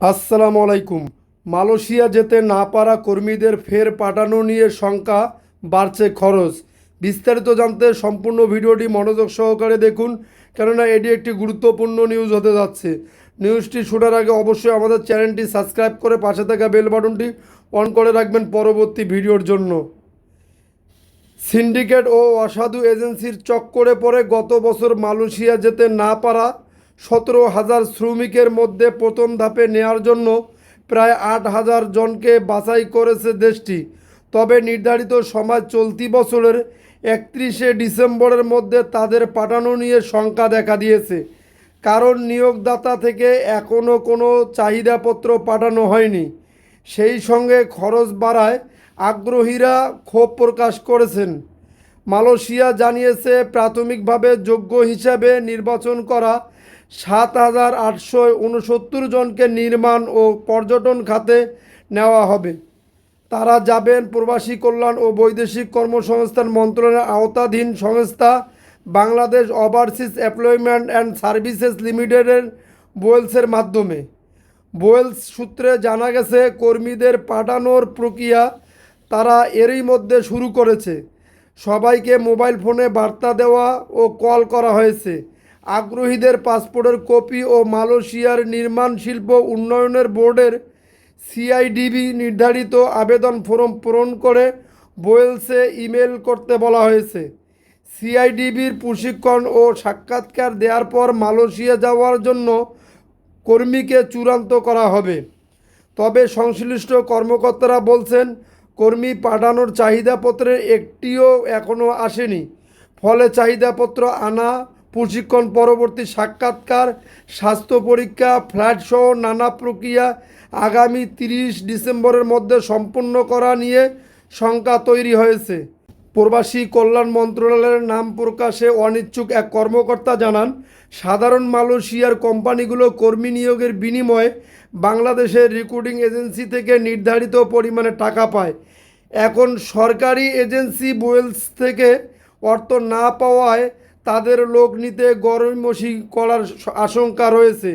আসসালামু আলাইকুম। মালয়েশিয়া যেতে না পারা কর্মীদের ফের পাঠানো নিয়ে শঙ্কা বাড়ছে খরচ। বিস্তারিত জানতে সম্পূর্ণ ভিডিওটি মনোযোগ সহকারে দেখুন, কেননা এটি একটি গুরুত্বপূর্ণ নিউজ হতে যাচ্ছে। নিউজটি শোনার আগে অবশ্যই আমাদের চ্যানেলটি সাবস্ক্রাইব করে পাশে থাকা বেল বাটনটি অন করে রাখবেন পরবর্তী ভিডিওর জন্য। সিন্ডিকেট ও অসাধু এজেন্সির চক্করে পড়ে গত বছর মালয়েশিয়া যেতে না পারা সতেরো হাজার শ্রমিকের মধ্যে প্রথম ধাপে নেয়ার জন্য প্রায় আট হাজার জনকে বাছাই করেছে দেশটি। তবে নির্ধারিত সময় চলতি বছরের একত্রিশে ডিসেম্বরের মধ্যে তাদের পাঠানো নিয়ে শঙ্কা দেখা দিয়েছে। কারণ নিয়োগদাতা থেকে এখনও কোনো চাহিদাপত্র পাঠানো হয়নি। সেই সঙ্গে খরচ বাড়ায় আগ্রহীরা ক্ষোভ প্রকাশ করেছেন। মালয়েশিয়া জানিয়েছে, প্রাথমিকভাবে যোগ্য হিসাবে নির্বাচন করা সাত হাজার আটশো উনসত্তর জনকে নির্মাণ ও পর্যটন খাতে নেওয়া হবে। তারা যাবেন প্রবাসী কল্যাণ ও বৈদেশিক কর্মসংস্থান মন্ত্রণালয়ের আওতাধীন সংস্থা Bangladesh overseas employment and services লিমিটেডের বোয়েলসের মাধ্যমে। বোয়েলস সূত্রে জানা গেছে, কর্মীদের পাঠানোর প্রক্রিয়া তারা এরই মধ্যে শুরু করেছে। সবাইকে মোবাইল ফোনে বার্তা দেওয়া ও কল করা হয়েছে। আগ্রহীদের পাসপোর্টের কপি ও মালয়েশিয়ার নির্মাণ শিল্প উন্নয়নের বোর্ডের সিআইডিবি নির্ধারিত আবেদন ফর্ম পূরণ করে বোয়েলসে ইমেল করতে বলা হয়েছে। সিআইডিবির প্রশিক্ষণ ও সাক্ষাৎকার দেওয়ার পর মালয়েশিয়া যাওয়ার জন্য কর্মীকে চূড়ান্ত করা হবে। তবে সংশ্লিষ্ট কর্মকর্তারা বলছেন, কর্মী পাঠানোর চাহিদাপত্রের একটিও এখনও আসেনি। ফলে চাহিদাপত্র আনা প্রশিক্ষণ পরবর্তী সাক্ষাৎকার, স্বাস্থ্য পরীক্ষা, ফ্ল্যাট সহ নানা প্রক্রিয়া আগামী তিরিশ ডিসেম্বরের মধ্যে সম্পূর্ণ করা নিয়ে শঙ্কা তৈরি হয়েছে। প্রবাসী কল্যাণ মন্ত্রণালয়ের নাম প্রকাশে অনিচ্ছুক এক কর্মকর্তা জানান, সাধারণ মালয়েশিয়ার কোম্পানিগুলো কর্মী নিয়োগের বিনিময়ে বাংলাদেশের রিক্রুটিং এজেন্সি থেকে নির্ধারিত পরিমাণে টাকা পায়। এখন সরকারি এজেন্সি বোয়েলস থেকে অর্থ না পাওয়ায় তাদের লোক নিতে গরমসি করার আশঙ্কা রয়েছে।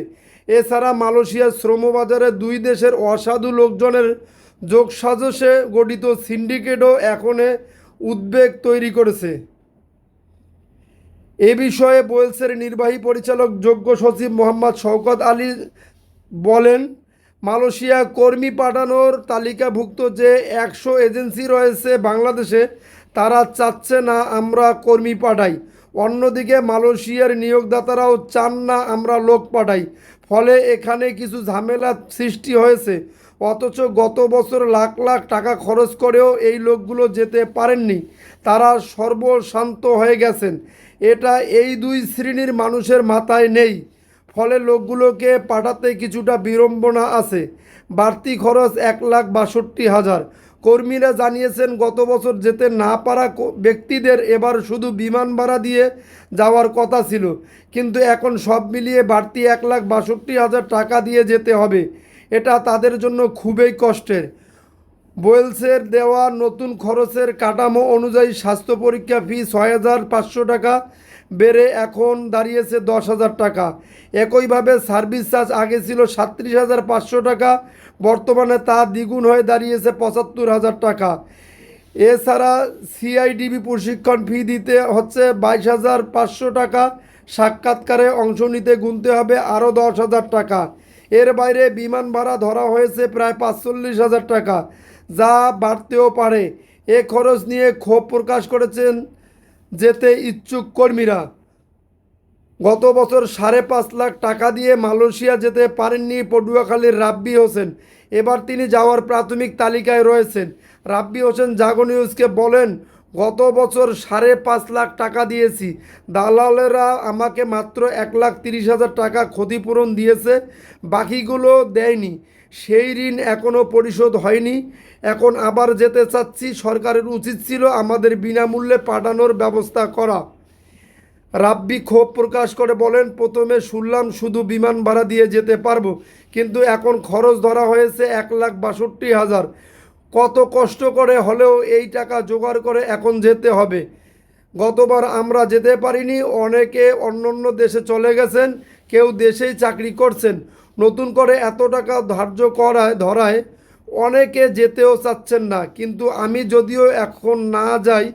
এছাড়া মালয়েশিয়ার শ্রমবাজারে দুই দেশের অসাধু লোকজনের যোগসাজশে গঠিত সিন্ডিকেটও এখনে উদ্বেগ তৈরি করেছে। এ বিষয়ে বোয়েলসের নির্বাহী পরিচালক যোগ্য সচিব মোহাম্মদ শওকত আলী বলেন, মালয়েশিয়া কর্মী পাঠানোর তালিকাভুক্ত যে একশো এজেন্সি রয়েছে বাংলাদেশে, তারা চাচ্ছে না আমরা কর্মী পাঠাই। অন্যদিকে মালয়েশিয়ার নিয়োগদাতারাও চান না আমরা লোক পাঠাই। ফলে এখানে কিছু ঝামেলা সৃষ্টি হয়েছে। অথচ গত বছর লাখ লাখ টাকা খরচ করেও এই লোকগুলো যেতে পারেননি। তারা সর্বশান্ত হয়ে গেছেন। এটা এই দুই শ্রেণির মানুষের মাথায় নেই। ফলে লোকগুলোকে পাঠাতে কিছুটা বিড়ম্বনা আছে। বাড়তি খরচ এক লাখ বাষট্টি হাজার। কর্মীরা জানিয়েছেন, গত বছর যেতে না পারা ব্যক্তিদের এবার শুধু বিমান ভাড়া দিয়ে যাওয়ার কথা ছিল। কিন্তু এখন সব মিলিয়ে বাড়তি এক লাখ বাষট্টি হাজার টাকা দিয়ে যেতে হবে। এটা তাদের জন্য খুবই কষ্টের। বোয়েলসের দেওয়া নতুন খরচের কাঠামো অনুযায়ী স্বাস্থ্য পরীক্ষা ফি ছয় হাজার পাঁচশো টাকা, বেড়ে এখন দাঁড়িয়েছে দশ হাজার টাকা। একইভাবে সার্ভিস চার্জ আগে ছিল সাতত্রিশ হাজার পাঁচশো টাকা বর্তমানে তা দ্বিগুণ হয়ে দাঁড়িয়েছে পঁচাত্তর হাজার টাকা। এছাড়া সিআইডিবি প্রশিক্ষণ ফি দিতে হচ্ছে বাইশ হাজার পাঁচশো টাকা। সাক্ষাৎকারে অংশ নিতে গুনতে হবে আরও দশ হাজার টাকা। এর বাইরে বিমান ভাড়া ধরা হয়েছে প্রায় পাঁচচল্লিশ হাজার টাকা, যা বাড়তেও পারে। এ খরচ নিয়ে ক্ষোভ প্রকাশ করেছেন যেতে ইচ্ছুক কর্মীরা। গত বছর সাড়ে পাঁচ লাখ টাকা দিয়ে মালয়েশিয়া যেতে পারেননি পটুয়াখালীর রাব্বি হোসেন। এবার তিনি যাওয়ার প্রাথমিক তালিকায় রয়েছেন। রাব্বি হোসেন জাগো নিউজকে বলেন, গত বছর সাড়ে পাঁচ লাখ টাকা দিয়েছি। দালালেরা আমাকে মাত্র এক লাখ তিরিশ হাজার টাকা ক্ষতিপূরণ দিয়েছে, বাকিগুলো দেয়নি। সেই ঋণ এখনও পরিশোধ হয়নি। এখন আবার যেতে চাচ্ছি। সরকারের উচিত ছিল আমাদের বিনামূল্যে পাঠানোর ব্যবস্থা করা। রাব্বি ক্ষোভ প্রকাশ করে বলেন, প্রথমে শুনলাম শুধু বিমান ভাড়া দিয়ে যেতে পারব, কিন্তু এখন খরচ ধরা হয়েছে এক লাখ বাষট্টি হাজার। কত কষ্ট করে হলেও এই টাকা জোগাড় করে এখন যেতে হবে। গতবার আমরা যেতে পারিনি, অনেকে অন্য অন্য দেশে চলে গেছেন, কেউ দেশেই চাকরি করছেন। নতুন করে এত টাকা ধার্য করায়, ধরায় অনেকে যেতেও চাচ্ছেন না। কিন্তু আমি যদিও এখন না যাই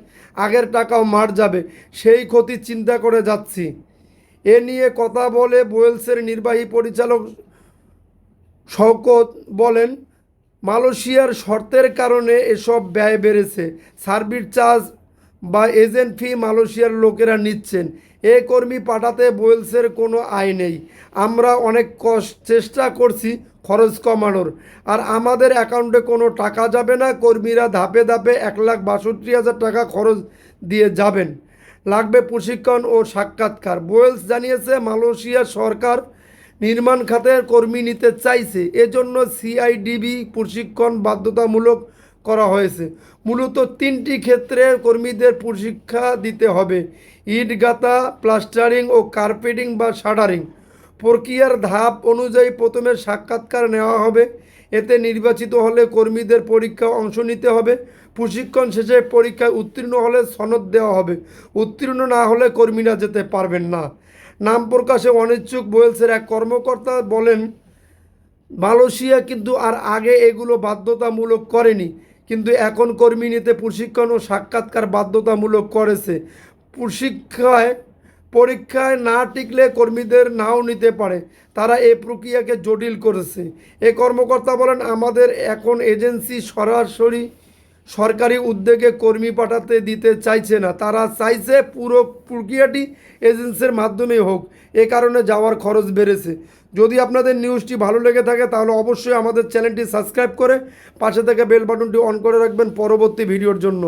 আগের টাকাও মার যাবে, সেই ক্ষতি চিন্তা করে যাচ্ছি। এ নিয়ে কথা বলে বোয়েলসের নির্বাহী পরিচালক শওকত বলেন, মালয়েশিয়ার শর্তের কারণে এসব ব্যয় বেড়েছে সার্ভিস চার্জ বা এজেন্ট ফি মালয়েশিয়ার লোকেরা নিচ্ছেন। এ কর্মী পাঠাতে বোয়েলসের কোনো আয় নেই। আমরা অনেক চেষ্টা করছি খরচ কমানোর। আর আমাদের অ্যাকাউন্টে কোনো টাকা যাবে না, কর্মীরা ধাপে ধাপে এক লাখ বাষট্টি হাজার টাকা খরচ দিয়ে যাবেন। লাগবে প্রশিক্ষণ ও সাক্ষাৎকার। বোয়েলস জানিয়েছে, মালয়েশিয়া সরকার নির্মাণ খাতের কর্মী নিতে চাইছে। এজন্য সিআইডিবি প্রশিক্ষণ বাধ্যতামূলক করা হয়েছে। মূলত তিনটি ক্ষেত্রে কর্মীদের প্রশিক্ষা দিতে হবে। ইট গাঁথা প্লাস্টারিং ও কার্পেটিং বা শাটারিং। প্রক্রিয়ার ধাপ অনুযায়ী প্রথমে সাক্ষাৎকার নেওয়া হবে। এতে নির্বাচিত হলে কর্মীদের পরীক্ষা অংশ নিতে হবে। প্রশিক্ষণ শেষে পরীক্ষায় উত্তীর্ণ হলে সনদ দেওয়া হবে। উত্তীর্ণ না হলে কর্মীরা যেতে পারবেন না। নাম প্রকাশে অনিচ্ছুক বোয়েলসের এক কর্মকর্তা বলেন, মালয়েশিয়া কিন্তু আর আগে এগুলো বাধ্যতামূলক করেনি, কিন্তু এখন কর্মী নিতে প্রশিক্ষণ ও সাক্ষাৎকার বাধ্যতামূলক করেছে। প্রশিক্ষায় পরীক্ষায় না টিকলে কর্মীদের নাও নিতে পারে। তারা এই প্রক্রিয়াকে জটিল করেছে। এ কর্মকর্তা বলেন, আমাদের এখন এজেন্সি সরাসরি সরকারি উদ্যোগে কর্মী পাঠাতে দিতে চাইছে না। তারা চাইছে পুরো প্রক্রিয়াটি এজেন্সির মাধ্যমে হোক। এ কারণে যাওয়ার খরচ বেড়েছে। যদি আপনাদের নিউজটি ভালো লেগে থাকে, তাহলে অবশ্যই আমাদের চ্যানেলটি সাবস্ক্রাইব করে পাশে থেকে বেল বাটনটি অন করে রাখবেন পরবর্তী ভিডিওর জন্য।